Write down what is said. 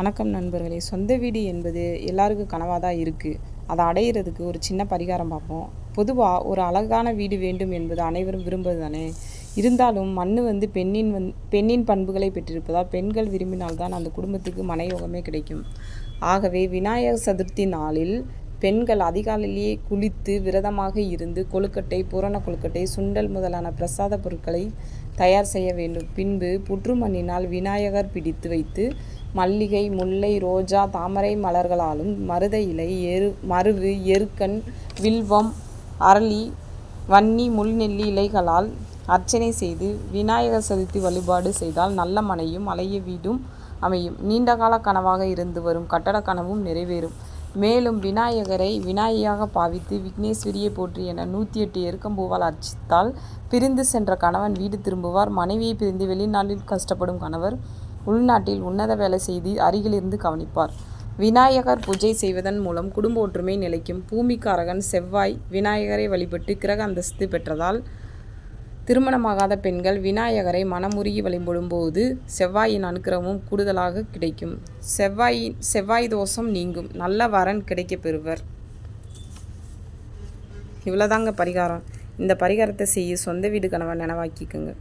வணக்கம் நண்பர்களே. சொந்த வீடு என்பது எல்லாருக்கும் கனவாக தான் இருக்குது அதை அடையிறதுக்கு ஒரு சின்ன பரிகாரம் பார்ப்போம். பொதுவாக ஒரு அழகான வீடு வேண்டும் என்பது அனைவரும் விரும்புவது தானே இருந்தாலும் மண் வந்து பெண்ணின் வந் பெண்ணின் பண்புகளை பெற்றிருப்பதால் பெண்கள் விரும்பினால்தான் அந்த குடும்பத்துக்கு மனையோகமே கிடைக்கும். ஆகவே விநாயகர் சதுர்த்தி நாளில் பெண்கள் அதிகாலையிலேயே குளித்து விரதமாக இருந்து கொழுக்கட்டை பூரண கொழுக்கட்டை சுண்டல் முதலான பிரசாத பொருட்களை தயார் செய்ய வேண்டும். பின்பு புற்று மண்ணினால் விநாயகர் பிடித்து வைத்து மல்லிகை முல்லை ரோஜா தாமரை மலர்களாலும் மருத இலை எரு மருவு எருக்கன் வில்வம் அரளி வன்னி முள்நெல்லி இலைகளால் அர்ச்சனை செய்து விநாயகர் சதுர்த்தி வழிபாடு செய்தால் நல்ல மனையும் அலைய வீடும் அமையும். நீண்டகால கனவாக இருந்து வரும் கட்டட கனவும் நிறைவேறும். மேலும் விநாயகரை விநாயகியாக பாவித்து விக்னேஸ்வரியை போற்றி என நூற்றி எட்டு எருக்கம்பூவால் அர்ச்சித்தால் பிரிந்து சென்ற கணவன் வீடு திரும்புவார். மனைவியை பிரிந்து வெளிநாட்டில் கஷ்டப்படும் கணவர் உள்நாட்டில் உன்னத வேலை செய்து அருகிலிருந்து கவனிப்பார். விநாயகர் பூஜை செய்வதன் மூலம் குடும்ப ஒற்றுமை நிலைக்கும் பூமிக்காரகன் செவ்வாய் விநாயகரை வழிபட்டு கிரக அந்தஸ்து பெற்றதால் திருமணமாகாத பெண்கள் விநாயகரை மனமுருகி வழிபடும் போது செவ்வாயின் அனுக்கிரமும் கூடுதலாக கிடைக்கும். செவ்வாய் செவ்வாய் தோஷம் நீங்கும். நல்ல வரன் கிடைக்கப் பெறுவர். இவ்வளோதாங்க பரிகாரம். இந்த பரிகாரத்தை செய்ய சொந்த வீடு கணவன் நினைவாக்கிக்கோங்க.